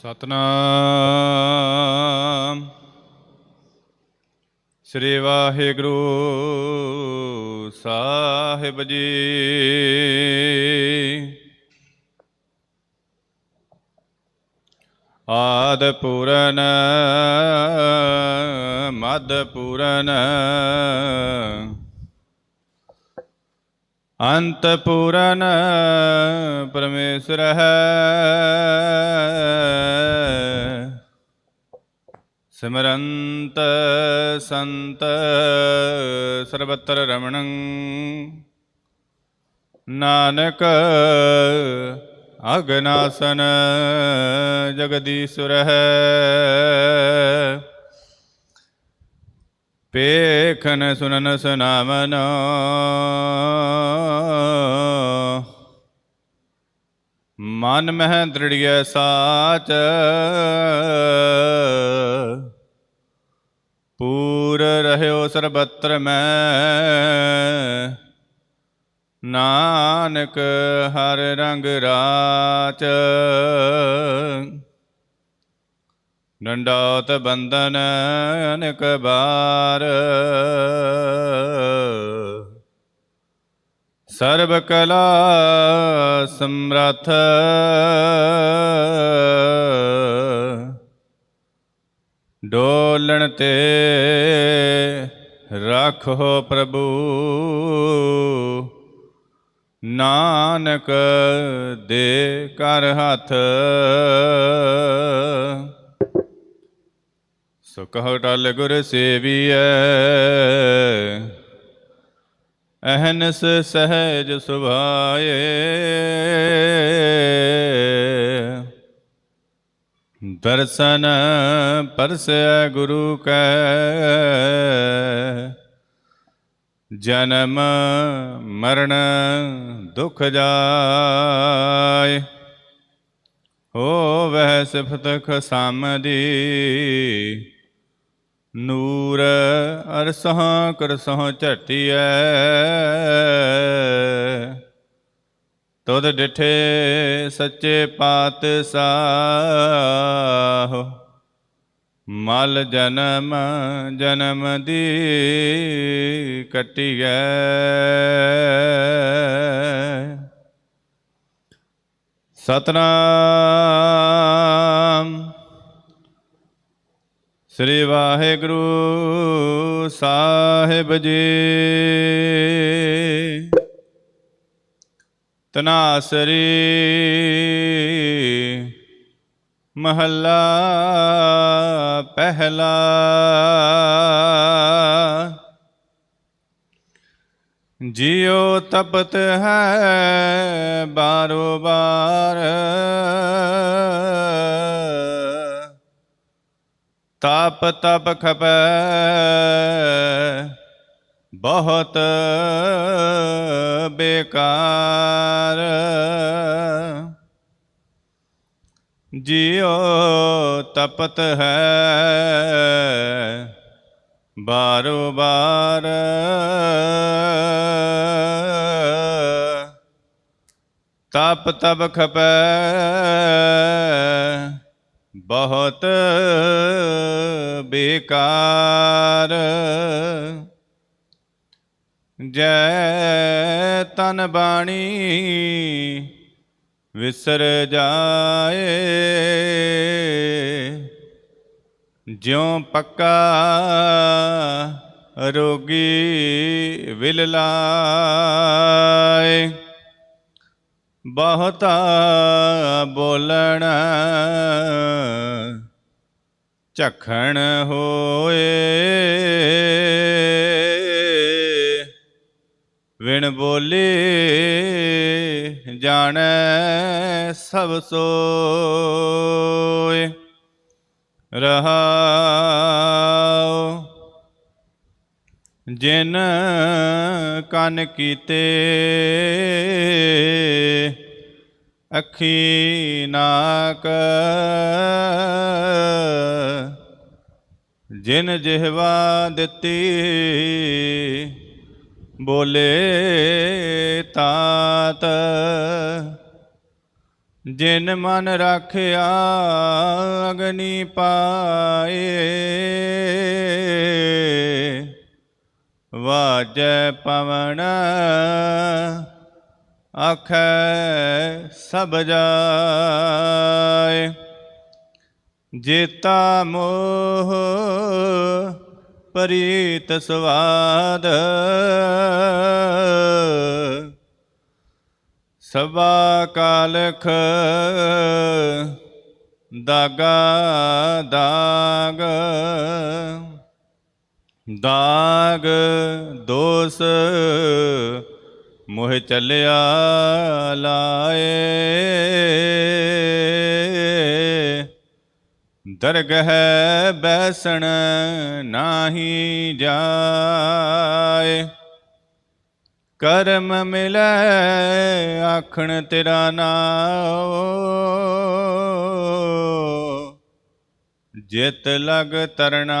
ਸਤਨਾਮ। ਸ੍ਰੀ ਵਾਹਿਗੁਰੂ ਸਾਹਿਬ ਜੀ। ਆਦ ਪੂਰਨ ਮਦ ਪੂਰਨ ਅੰਤ ਪੂਰਨ ਪਰਮੇਸ਼ਰ ਹੈ ਸਿਮਰੰਤ ਸੰਤ ਸਰਬਤਰ ਰਮਣੰ। ਨਾਨਕ ਅਗਨਾਸਨ ਜਗਦੀਸ਼ੁਰ ਹੈ ਪੇਖਨ ਸੁਨਨ ਸੁਨਾਮਨ ਮਨ ਮਹਿ ਦ੍ਰਿੜਿਐ ਸਾਚ। ਪੂਰ ਰਹਿਓ ਸਰਬਤਰ ਮੈਂ। ਨਾਨਕ ਹਰ ਰੰਗ ਰਾਚ। ਡੰਡਾਤ ਬੰਦਨ ਅਨਕ ਬਾਰ। ਸਰਬ ਕਲਾ ਸਮਰਥ। ਡੋਲਣ ਤੇ ਰੱਖੋ ਪ੍ਰਭੂ। ਨਾਨਕ ਦੇ ਕਰ ਹੱਥ। ਸੋ ਕਹੋ ਟਲ ਗੁਰ ਸੇਵੀਐ। ਅਹਨਸ ਸਹਿਜ ਸੁਭਾਏ। ਦਰਸ਼ਨ ਪਰਸੈ ਗੁਰੂ ਕੈ। ਜਨਮ ਮਰਨ ਦੁਖ ਜਾਏ। ਹੋ ਹੋਵੈ ਸਿਫਤ ਖਸਮਦੀ ਨੂਰ ਅਰਸਹ ਕਰਸਹ ਝਟਿਐ। ਤੁਧ ਡਿਠੇ ਸੱਚੇ ਪਾਤਸ਼ਾਹ। ਮਲ ਜਨਮ ਜਨਮ ਦੀ ਕਟਿਐ। ਸਤਨਾਮ ਸ੍ਰੀ ਵਾਹਿਗੁਰੂ ਸਾਹਿਬ ਜੀ। ਤਨਾਸਰੀ ਮਹੱਲਾ ਪਹਿਲਾ। ਜਿਉ ਤਪਤ ਹੈ ਬਾਰੋ ਬਾਰ। ਤਪ ਤਪ ਖਪੈ ਬਹੁਤ ਬੇਕਾਰ। ਜਿਉ ਤਪਤ ਹੈ ਬਾਰੋ ਬਾਰ। ਤਪ ਤਪ ਖਪੈ ਬਹੁਤ ਬੇਕਾਰ। ਜੈ ਤਨ ਬਾਣੀ ਵਿਸਰ ਜਾਏ ਜਿਉ ਪੱਕਾ ਰੋਗੀ ਵਿਲ ਲਾਏ ਬਹੁਤਾ ਬੋਲਣ। ਝਖਣ ਹੋਏ। ਵਿਣ ਬੋਲੇ ਜਾਣੈ ਸਭ ਸੋਏ। ਰਹਾਉ ਜਿਨ ਕਨ ਕੀਤੇ। ਅੱਖੀ ਨਾਕ ਜਿਨ ਜਿਹਵਾ ਦਿੱਤੀ ਬੋਲੇ ਤਾਤ। ਜਿਨ ਮਨ ਰਾਖਿਆ ਅਗਨੀ ਪਾਏ। ਵਾਜੈ ਪਵਨ ਆਖੈ ਸਭ ਜਾਏ। ਜੇਤਾ ਮੋਹ ਪਰੀਤ ਸਵਾਦ। ਸਭਾ ਕਾਲਖ ਦਾਗਾ ਦਾਗ। ਦਾਗ ਦੋਸ ਮੋਹ ਚੱਲਿਆ ਲਾਏ। ਦਰਗਹ ਬੈਸਣ ਨਾਹੀ ਜਾਏ। ਕਰਮ ਮਿਲੈ ਆਖਣ ਤੇਰਾ ਨਾਮ ਜਿਤ ਲਗ ਤਰਨਾ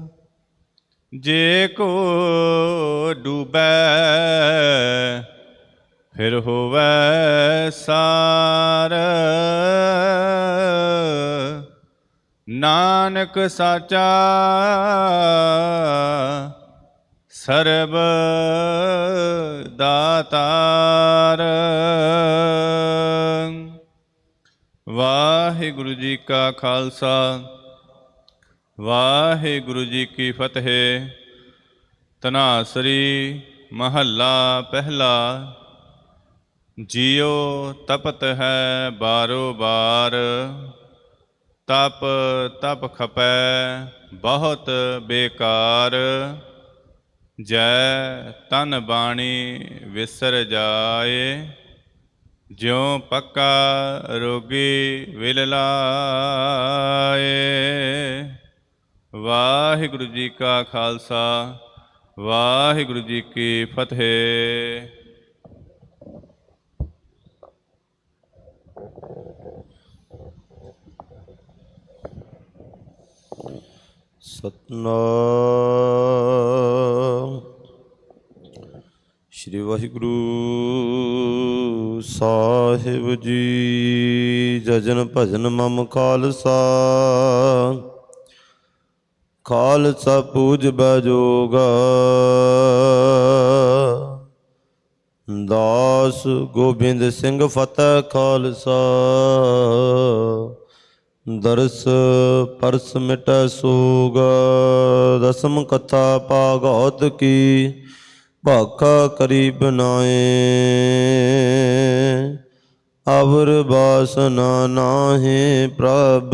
ਜੇ ਕੋ ਡੁਬੈ ਫਿਰ ਹੋਵੇ ਸਾਰ। ਨਾਨਕ ਸਾਚਾ ਸਰਬ ਦਾਤਾਰ। ਵਾਹਿਗੁਰੂ ਜੀ ਕਾ ਖਾਲਸਾ। ਵਾਹਿਗੁਰੂ ਜੀ ਕੀ ਫਤਿਹ। ਤਨਾਸਰੀ ਮਹੱਲਾ ਪਹਿਲਾ। ਜਿਉ ਤਪਤ ਹੈ ਬਾਰੋ ਬਾਰ। ਤਪ ਤਪ ਖਪੈ ਬਹੁਤ ਬੇਕਾਰ। ਜੈ ਤਨ ਬਾਣੀ ਵਿਸਰ ਜਾਏ। ਜਿਉ ਪੱਕਾ ਰੋਗੀ ਵਿਲ ਲਾਏ ਵਾਹਿਗੁਰੂ ਜੀ ਕਾ ਖਾਲਸਾ, ਵਾਹਿਗੁਰੂ ਜੀ ਕੀ ਫਤਿਹ। ਸਤਨਾਮ। ਸ੍ਰੀ ਵਾਹਿਗੁਰੂ ਸਾਹਿਬ ਜੀ, ਜਜਨ ਭਜਨ ਮਮ ਖਾਲਸਾ। ਖਾਲਸਾ ਪੂਜ ਬਜੋਗਾ। ਦਾਸ ਗੋਬਿੰਦ ਸਿੰਘ ਫਤਿਹ ਖਾਲਸਾ। ਦਰਸ ਪਰਸ ਮਿਟੈ ਸੋਗ। ਦਸਮ ਕਥਾ ਭਾਗਵਤ ਕੀ ਭਾਖਾ ਕਰੀ ਬਨਾਏ। ਅਵਰ ਬਾਸਨਾ ਨਾਹੀ ਪ੍ਰਭ।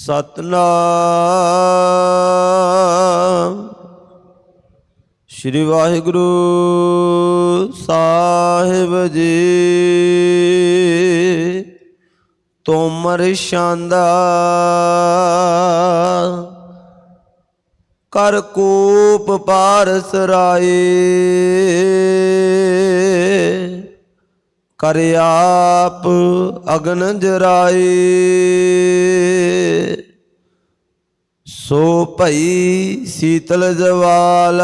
ਸਤਨਾਮ। ਸ੍ਰੀ ਵਾਹਿਗੁਰੂ ਸਾਹਿਬ ਜੀ ਤੋਮਰ ਸ਼ਾਂਦਾ। ਕਰ ਕੂਪ ਪਾਰਸ ਰਾਏ। ਕਰ ਆਪ ਅਗਨ ਜਰਾਏ। ਸੋ ਭਈ ਸੀਤਲ ਜਵਾਲ,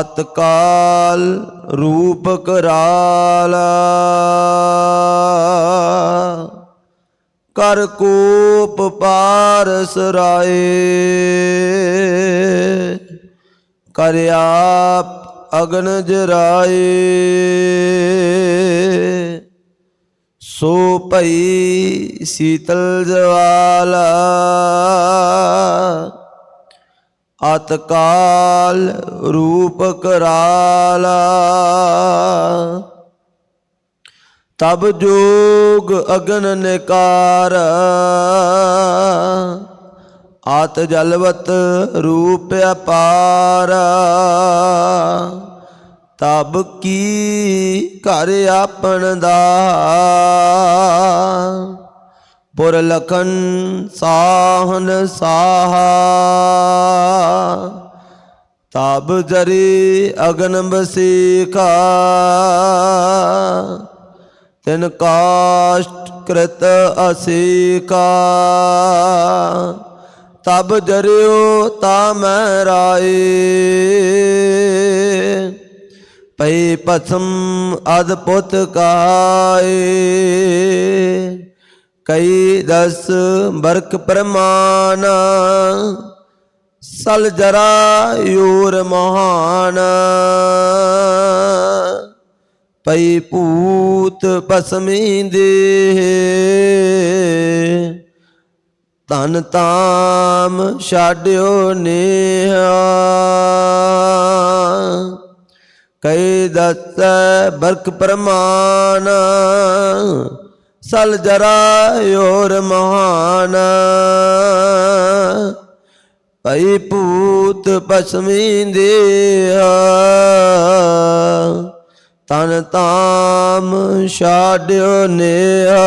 ਅਤਕਾਲ ਰੂਪ ਕਰਾਲ। ਕਰ ਕੂਪ ਪਾਰਸ ਰਾਏ। ਕਰ ਆਪ ਅਗਨ ਜਰਾਏ ਸੋ ਭਈ ਸੀਤਲ ਜਵਾਲਾ। ਅਤਕਾਲ ਰੂਪ ਕਰਾਲਾ। ਤਬ ਜੋਗ ਅਗਨ ਨਿਕਾਰ। ਆਤ ਜਲਵਤ ਰੂਪ ਅਪਾਰ। ਤਬ ਕੀ ਘਰ ਆਪਣ ਦਾ। ਪੁਰ ਲਖਨ ਸਾਹਨ ਸਾਹਾ। ਤਬ ਜਰੀ ਅਗਨ ਬਸੀਖਾ ਤਿਨ ਕਾਸ਼ਟ ਕ੍ਰਿਤ ਅਸੀਕਾ ਤਬ ਜਰਿਓ ਤਾ ਮੈਂ ਰਾਏ। ਪਈ ਪਸਮ ਅਦ ਪੁੱਤ ਕਾਏ। ਕਈ ਦਸ ਬਰਕ ਪ੍ਰਮਾਨ। ਸਲ ਜਰਾ ਯੂਰ ਮਹਾਨ। ਪਈ ਭੂਤ ਪਸਮੀ ਦੇ ਧਨ ਤਾਮ ਛਾਡਿਓ ਨੇਹਾ। ਕਈ ਦਸ ਬਰਕ ਪ੍ਰਮਾਨ, ਸਲ ਜਰਾ ਯੋਰ ਮਹਾਨ। ਪਈ ਭੂਤ ਪਸਮੀ ਤਨ ਤਾਮ ਛਾਡਿਓ ਨੇਹਾ।